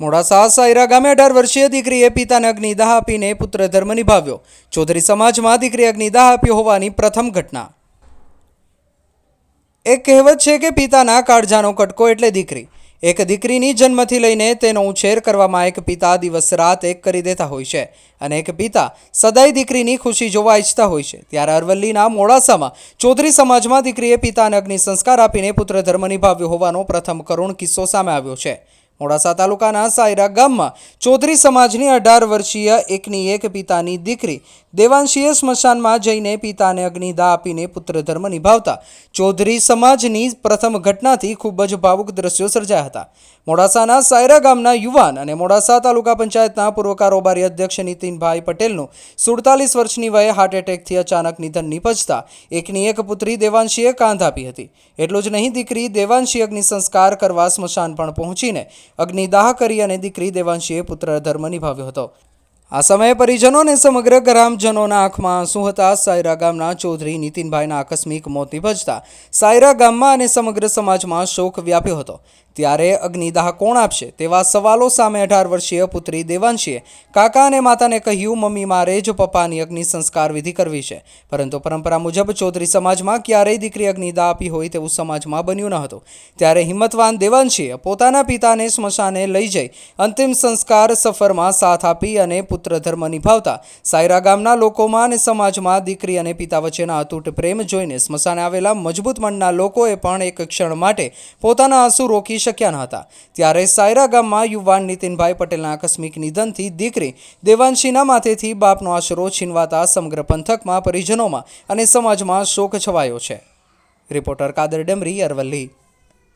મોડાસા સાયરા ગામે અઢાર વર્ષીય દીકરીએ પિતાને અગ્નિદાહ આપીને પુત્રધર્મ નિભાવ્યો. ચૌધરી સમાજમાં દીકરી અગ્નિદાહ આપ્યો હોવાની પ્રથમ ઘટના. એક કહેવત છે કે પિતાના કાળજાનો કટકો એટલે દીકરી. એક દીકરીની જન્મથી લઈને તેનો ઉછેર કરવામાં એક પિતા દિવસ રાત એક કરી દેતા હોય છે અને એક પિતા સદાય દીકરીની ખુશી જોવા ઈચ્છતા હોય છે. ત્યારે અરવલ્લીના મોડાસામાં ચૌધરી સમાજમાં દીકરીએ પિતાને અગ્નિ સંસ્કાર આપીને પુત્રધર્મ નિભાવ્યો હોવાનો પ્રથમ કરુણ કિસ્સો સામે આવ્યો છે. મોડાસા તાલુકાના સાયરા ગામમાં ચૌધરી સમાજની અઢાર વર્ષીય એકની એક પિતાની દીકરી દેવાંશીએ સ્મશાનમાં જઈને પિતાને અગ્નિદા આપીને પુત્રધર્મ નિભાવતા ચૌધરી સમાજની પ્રથમ ઘટનાથી ખૂબ જ ભાવુક દ્રશ્યો સર્જાયા હતા. મોડાસાના સાયરા ગામના યુવાન અને મોડાસા તાલુકા પંચાયતના પૂર્વ કારોબારી અધ્યક્ષ નીતિનભાઈ પટેલનું સુડતાલીસ વર્ષની વયે હાર્ટ એટેકથી અચાનક નિધન નિપજતા એકની એક પુત્રી દેવાંશીએ કાંધ આપી હતી. એટલું જ નહીં, દીકરી દેવાંશી અગ્નિ સંસ્કાર કરવા સ્મશાન પણ પહોંચીને અગ્નિદાહ કરી અને દીકરી દેવાંશીએ પુત્ર ધર્મ નિભાવ્યો હતો. આ સમયે પરિજનો અને સમગ્ર ગ્રામજનોના આંખમાં આંસુ હતા? સાયરા ગામના ચૌધરી નીતિનભાઈના આકસ્મિક મોત નિપજતા સાયરા ગામમાં અને સમગ્ર સમાજમાં શોક વ્યાપ્યો હતો. ત્યારે અગ્નિદાહ કોણ આપશે તેવા સવાલો સામે અઢાર વર્ષીય પુત્રી દેવાંશીએ કાકા અને માતાને કહ્યું, મમ્મી, મારે જ પપ્પાની અગ્નિ સંસ્કાર વિધિ કરવી છે. પરંતુ પરંપરા મુજબ ચૌધરી સમાજમાં ક્યારેય દીકરી અગ્નિદાહ આપી હોય તેવું સમાજમાં બન્યું ન હતું. ત્યારે હિંમતવાન દેવાંશીએ પોતાના પિતાને સ્મશાને લઈ જઈ અંતિમ સંસ્કાર સફરમાં સાથ આપી અને પુત્ર ધર્મ નિભાવતા સાયરા ગામના લોકોમાં અને સમાજમાં દીકરી અને પિતા વચ્ચેના અતૂટ પ્રેમ જોઈને સ્મશાને આવેલા મજબૂત મનના લોકોએ પણ એક ક્ષણ માટે પોતાના આંસુ રોકી શક્યા ન હતા. ત્યારે સાયરા ગામમાં યુવાન નીતિનભાઈ પટેલના આકસ્મિક નિધનથી દીકરી દેવાંશીના માથેથી બાપનો આશરો છીનવાતા સમગ્ર પંથકમાં પરિજનોમાં અને સમાજમાં શોક છવાયો છે. રિપોર્ટર કાદર ડમરી અરવલ્લી.